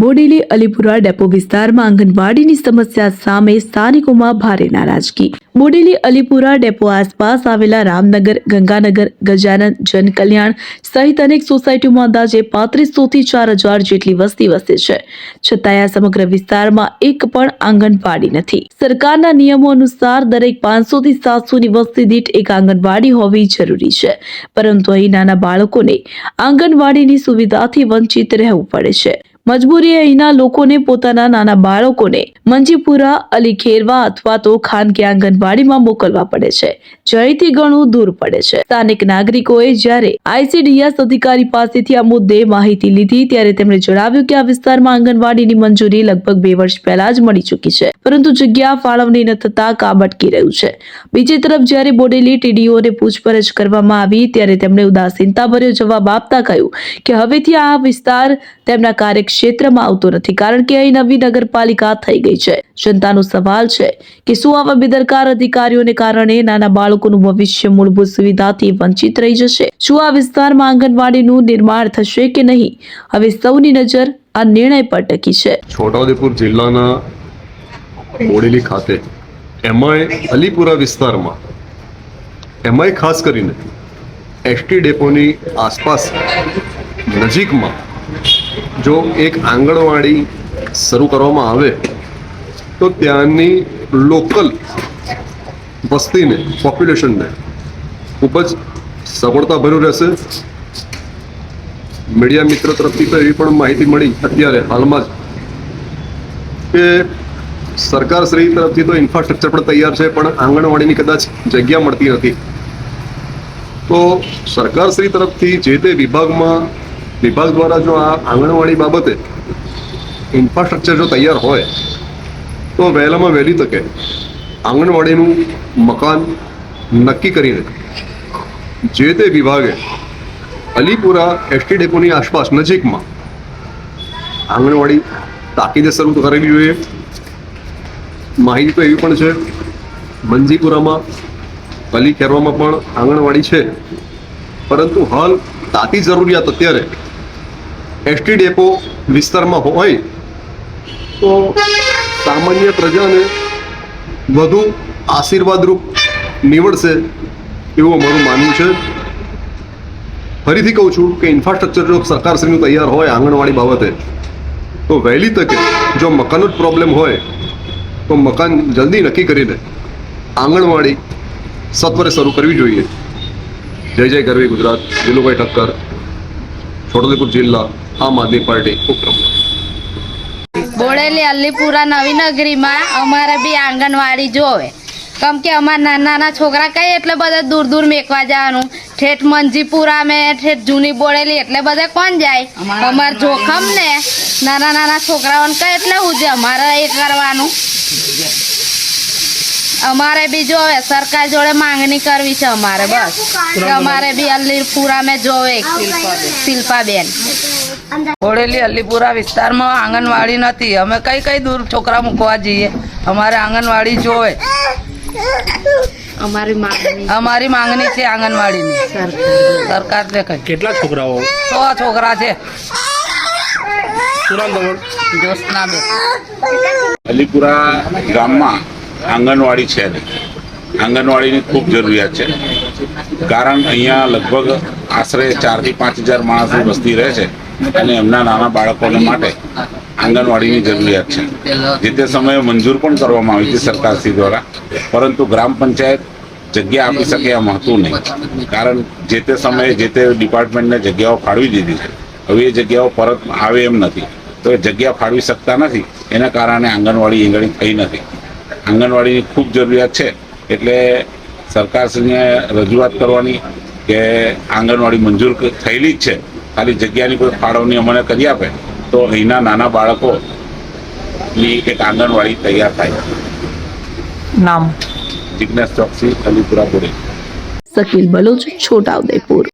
Bodeli Alipura depot વિસ્તારમાં આંગણવાડીની સમસ્યા સામે સ્થાનિકોમાં ભારે નારાજગી. બોડેલી અલીપુરા ડેપો આસપાસ આવેલા રામનગર, ગંગાનગર, ગજાનન, જનકલ્યાણ સહિત અનેક સોસાયટીઓમાં અંદાજે પાંત્રીસોથી ચાર હજાર જેટલી વસ્તી વસે છે. છતાંય આ સમગ્ર વિસ્તારમાં એક પણ આંગણવાડી નથી. સરકારના નિયમો અનુસાર દરેક પાંચસો થી સાતસો વસ્તી દીઠ એક આંગણવાડી હોવી જરૂરી છે. પરંતુ અહીં નાના બાળકોને આંગણવાડીની સુવિધાથી વંચિત રહેવું પડે છે. મજબૂરી અહીંના લોકોને, પોતાના નાના બાળકોને મંજીપુરા અલી ખેરવા અથવા તો ખાનગી આંગણવાડીમાં મોકલવા પડે છે. જે ઘણું દૂર પડે છે. સ્થાનિક નાગરિકોએ જ્યારે આઈસીડીએસ અધિકારી પાસેથી આ મુદ્દે માહિતી લીધી, ત્યારે તેમણે જણાવ્યું કે આ વિસ્તારમાં આંગણવાડીની મંજૂરી લગભગ બે વર્ષ પહેલા જ મળી ચૂકી છે. પરંતુ જગ્યા ફાળવણી ન થતા કામ અટકી રહ્યું છે. બીજી તરફ જ્યારે બોડેલી ટીડીઓને પૂછપરછ કરવામાં આવી, ત્યારે તેમણે ઉદાસીનતાભર્યો જવાબ આપતા કહ્યું કે હવેથી આ વિસ્તાર તેમના કાર્યક્ષેત્રમાં આવતો નથી કારણ કે અહીં નવી નગરપાલિકા થઈ ગઈ છે. જનતાનો સવાલ છે કે શું આવા બેદરકાર અધિકારીઓને કારણે નાના બાળકોનું ભવિષ્ય મૂળભૂત સુવિધાથી વંચિત રહી જશે? શું આ વિસ્તારમાં આંગણવાડીનું નિર્માણ થશે કે નહીં? હવે સૌની નજર આ નિર્ણય પર ટકી છે. છોટાઉદેપુર જિલ્લાના બોડેલી ખાતે એમઆઈ અલીપુરા વિસ્તારમાં એમઆઈ ખાસ કરીને એસટી ડેપોની આસપાસ નજીકમાં જો એક આંગણવાડી શરૂ કરવામાં આવે, તો ત્યાંની લોકલ વસ્તીને પોપ્યુલેશનને ખૂબ જ સગવડતાભર્યું રહેશે. મીડિયા મિત્ર તરફથી તો એવી પણ માહિતી મળી અત્યારે હાલમાં જ કે સરકાર શ્રી તરફથી તો ઇન્ફ્રાસ્ટ્રક્ચર પણ તૈયાર છે, પણ આંગણવાડીની કદાચ જગ્યા મળતી નથી. તો સરકાર શ્રી તરફથી જે તે વિભાગમાં વિભાગ દ્વારા જો આ આંગણવાડી બાબતે ઇન્ફ્રાસ્ટ્રક્ચર જો તૈયાર હોય, તો વહેલામાં વહેલી તકે આંગણવાડીનું મકાન નક્કી કરીને જે તે વિભાગે અલીપુરા એસટી ડેપોની આસપાસ નજીકમાં આંગણવાડી તાકીદે શરૂ કરવી જોઈએ માહિતી તો એવી પણ છે, મંજીપુરામાં અલી ખેરવામાં પણ આંગણવાડી છે. પરંતુ હાલ તાતી જરૂરિયાત અત્યારે એસટી ડેપો વિસ્તારમાં હોય તો સામાન્ય પ્રજાને વધુ આશીર્વાદરૂપ નીવડશે એવું અમારું માનવું છે. ફરીથી કહું છું કે ઇન્ફ્રાસ્ટ્રક્ચર જો સરકારશ્રીનું તૈયાર હોય આંગણવાડી બાબતે, તો વહેલી તકે જો મકાનનો જ પ્રોબ્લેમ હોય, તો મકાન જલ્દી નક્કી કરીને આંગણવાડી સત્વરે શરૂ કરવી જોઈએ. જય જય ગરવી ગુજરાત. દિલુભાઈ ઠક્કર, છોટાઉદેપુર જિલ્લા આમ આદમી પાર્ટી ઉપક્રમ બોડેલી અલીપુરા નવી નગરીમાં અમારે બી આંગણવાડી જોવે. કેમ કે અમારા નાના નાના છોકરા કઈ એટલે બધા દૂર દૂર મેકવા જવાનું? ઠેઠ મંજીપુરા મેં ઠેઠ જૂની બોડેલી એટલે બધા કોણ જાય? અમાર જોખમ ને નાના નાના છોકરાઓને કઈ એટલે હું છે અમારે એ કરવાનું. અમારે બી જોવે સરકાર જોડે માંગણી કરવી છે અમારે બસ. અમારે બી અલીપુરા મેં જોવે શિલ્પાબેન. ઓળેલી અલીપુરા વિસ્તારમાં આંગણવાડી નથી. અમે કઈ કઈ દૂર છોકરા મૂકવા જઈએ? અમારે આંગણવાડી જોવે. અમારી માંગણી. અમારી માંગણી છે આંગણવાડીની. સરકાર ને કઈ. કેટલા છોકરાઓ? સો છોકરા છે. અલીપુરા ગામમાં આંગણવાડી છે. આંગણવાડીની ખૂબ જરૂરિયાત છે. કારણ અહીંયા લગભગ આશરે ચારથી પાંચ હજાર માણસની વસ્તી રહે છે અને એમના નાના બાળકોને માટે આંગણવાડીની જરૂરિયાત છે. જે તે સમયે મંજૂર પણ કરવામાં આવી હતી સરકારશ્રી દ્વારા, પરંતુ ગ્રામ પંચાયત જગ્યા આપી શકે એમ હતું નહીં. કારણ જે તે સમયે જે તે ડિપાર્ટમેન્ટને જગ્યાઓ ફાળવી દીધી છે, હવે એ જગ્યાઓ પરત આવે એમ નથી. તો એ જગ્યા ફાળવી શકતા નથી, એના કારણે આંગણવાડી ઈંગણી થઈ નથી. આંગણવાડીની ખૂબ જરૂરિયાત છે, એટલે સરકારશ્રીને રજૂઆત કરવાની કે આંગણવાડી મંજૂર થયેલી જ છે. ખાલી જગ્યાની કોઈ ફાળવણી અમને કરી આપે તો અહીંના નાના બાળકોની એક આંગણવાડી તૈયાર થાય. નામ? જિજ્ઞાસ ચોકસી અલીપુરા પુરી શકીલ બલોચ છોટાઉદેપુર